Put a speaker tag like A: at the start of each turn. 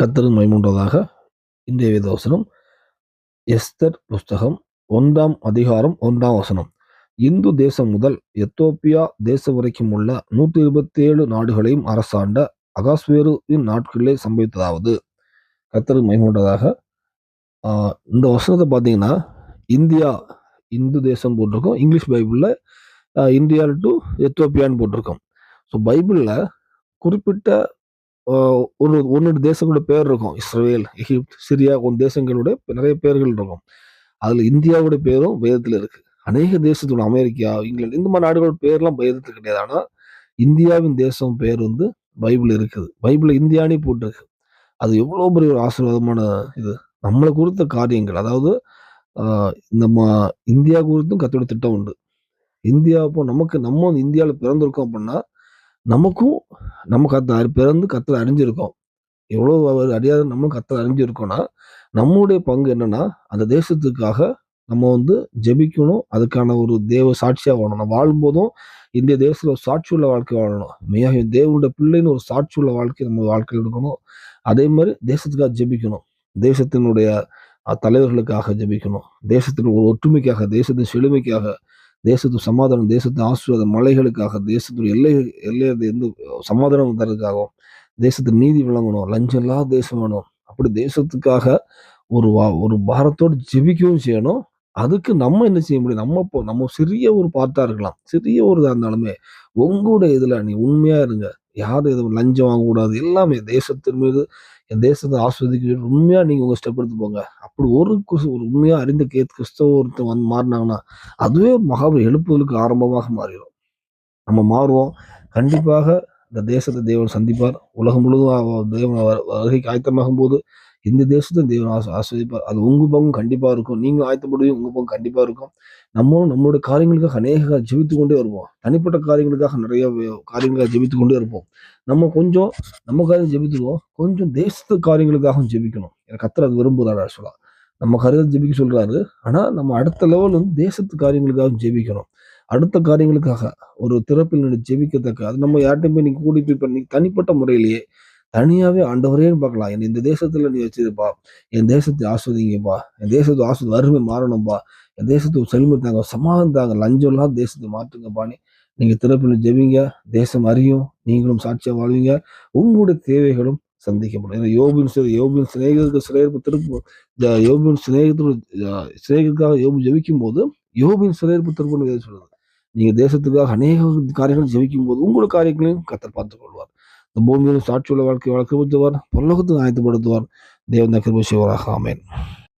A: கத்தரும் மைமூன்றதாக இன்றைய வேதவசனம். எஸ்தர் புஸ்தகம் ஒன்றாம் அதிகாரம் ஒன்றாம் வசனம். இந்து தேசம் முதல் எத்தோப்பியா தேசம் வரைக்கும் உள்ள நூற்றி இருபத்தி ஏழு நாடுகளையும் அரசாண்ட அகாஸ்வேருவின் நாட்களிலே சம்பவித்ததாவது. கத்தரு மைமூன்றதாக இந்த வசனத்தை பார்த்தீங்கன்னா இந்தியா இந்து தேசம் போட்டிருக்கோம் இங்கிலீஷ் பைபிளில் இந்தியா டு எத்தோப்பியான்னு போட்டிருக்கோம். ஸோ பைபிளில் குறிப்பிட்ட ஒரு ஒன்று தேசங்களோட பேர் இருக்கும். இஸ்ரேல் எகிப்த் சிரியா ஒன் தேசங்களோட நிறைய பேர்கள் இருக்கும். அதில் இந்தியாவோட பேரும் வேதத்தில் இருக்குது அநேக தேசத்தோட அமெரிக்கா இங்கிலாந்து இந்த மாதிரி நாடுகளோட பேர்லாம் வேதத்தில் கிடையாது. ஆனால் இந்தியாவின் தேசம் பேர் வந்து பைபிள் இருக்குது. பைபிளில் இந்தியானே போட்டிருக்கு. அது எவ்வளோ பெரிய ஒரு ஆசீர்வாதமான இது. நம்மளை குறித்த காரியங்கள். அதாவது நம்ம இந்தியா குறித்தும் கத்தோட திட்டம் உண்டு. இந்தியா இப்போ நமக்கு நம்ம வந்து இந்தியாவில் பிறந்திருக்கோம் அப்படின்னா நமக்கும் நம்ம கத்த அறி- பிறந்து கத்தல் அறிஞ்சிருக்கோம். எவ்வளோ அவர் அறியாத நம்மளும் கத்தல் அறிஞ்சிருக்கோம்னா நம்மளுடைய பங்கு என்னன்னா அந்த தேசத்துக்காக நம்ம வந்து ஜெபிக்கணும். அதுக்கான ஒரு தேவ சாட்சியாக வாழணும். நம்ம வாழும்போதும் இந்த தேசத்தில் ஒரு சாட்சியுள்ள வாழ்க்கை வாழணும். மெய்யாக தேவனுடைய பிள்ளைன்னு ஒரு சாட்சியுள்ள வாழ்க்கை நம்ம வாழ்க்கையில் இருக்கணும். அதே மாதிரி தேசத்துக்காக ஜெபிக்கணும். தேசத்தினுடைய தலைவர்களுக்காக ஜெபிக்கணும். தேசத்தின் ஒரு ஒற்றுமைக்காக தேசத்தின் செழுமைக்காக தேசத்து சமாதானம் தேசத்து ஆசீர்வாத மலைகளுக்காக தேசத்து எல்லை எல்லை எந்த சமாதானம் தரதுக்காகவும் தேசத்து நீதி விளங்கணும் லஞ்சம் இல்லாத தேசம் வேணும். அப்படி தேசத்துக்காக ஒரு வா ஒரு பாரத்தோடு ஜெபிக்கவும் செய்யணும். அதுக்கு நம்ம என்ன செய்ய முடியும்? நம்ம இப்போ நம்ம சிறிய ஒரு பார்த்தா இருக்கலாம். சிறிய ஒரு இதாக இருந்தாலுமே உங்களுடைய இதில் நீ உண்மையாக இருங்க. யாரும் எதுவும் லஞ்சம் வாங்கக்கூடாது. எல்லாமே தேசத்தின் மீது என் தேசத்தை ஆஸ்வதிக்க உண்மையாக நீங்கள் உங்கள் ஸ்டெப் எடுத்து போங்க. அப்படி ஒரு குசு ஒரு உண்மையாக அறிந்த கேத் கிறிஸ்தவ ஒருத்தர் வந்து மாறினாங்கன்னா அதுவே ஒரு மகாபலி எழுப்புதலுக்கு ஆரம்பமாக மாறிடும். நம்ம மாறுவோம். கண்டிப்பாக இந்த தேசத்தை தேவன் சந்திப்பார். உலகம் முழுவதும் தேவன் வரு- வருகைக்கு ஆயத்தமாகும் போது இந்த தேசத்தை தேவன் ஆச- ஆஸ்வதிப்பார் அது உங்க பங்கும் கண்டிப்பாக இருக்கும். நீங்கள் ஆயத்தப்படுவீங்க உங்க பங்கு கண்டிப்பாக இருக்கும். நம்ம நம்மளுடைய காரியங்களுக்காக அநேக ஜெபித்து கொண்டே வருவோம் தனிப்பட்ட காரியங்களுக்காக நிறைய காரியங்களை காரியங்களுக்காக ஜெபித்து கொண்டே இருப்போம். நம்ம கொஞ்சம் நம்ம காரியம் ஜெபித்துருவோம் கொஞ்சம் தேசத்து காரியங்களுக்காகவும் ஜெபிக்கணும். எனக்கு கத்தர் அது விரும்புகிறார் ஆக்சுவலா. நம்ம காரியத்தை ஜெபிக்க சொல்கிறாரு ஆனால் நம்ம அடுத்த லெவல் வந்து தேசத்து காரியங்களுக்காகவும் ஜெபிக்கணும். அடுத்த காரியங்களுக்காக ஒரு திறப்பில் நின்று ஜெபிக்கத்தக்க அது நம்ம யார்ட்டையும் போய் நீங்கள் கூடி போய் பண்ணி தனிப்பட்ட முறையிலேயே தனியாவே ஆண்டவரேன்னு பார்க்கலாம். என் இந்த தேசத்துல நீ வச்சிருப்பா என் தேசத்தை ஆஸ்வதிங்கப்பா. என் தேசத்தை ஆஸ்வதி வறுமை மாறணும்ப்பா என் தேசத்துக்கு செல்மை தாங்க சமாதானம் தாங்க லஞ்சம் இல்லாத தேசத்தை மாற்றுங்கப்பான்னு நீங்க திறப்பில் ஜெபிங்க தேசம் அறியும் நீங்களும் சாட்சியா வாழ்வீங்க. உங்களுடைய தேவைகளும் சந்திக்கப்படும். ஏன்னா யோபின் சிறை யோபின் சிநேகத்துக்கு சிறையிருப்பு திருப்பு யோபின் சிநேகத்தோட சிநேகத்துக்காக யோபு ஜெபிக்கும் போது யோபின் சிறையிருப்பு திருப்புன்னு வேதம் சொல்லுது. நீங்க தேசத்துக்காக அநேக காரியங்கள் ஜெபிக்கும் போது உங்களோட காரியங்களையும் கத்தர் பார்த்துக் கொள்வார் இந்த பூமியிலும் சாட்சியுள்ள வாழ்க்கை வாழ்க்கை பொறுத்தவர் பல்லோகத்துக்கு ஆயத்தப்படுத்துவார் தேவன் கிருபை செய்வாராக. ஆமென்.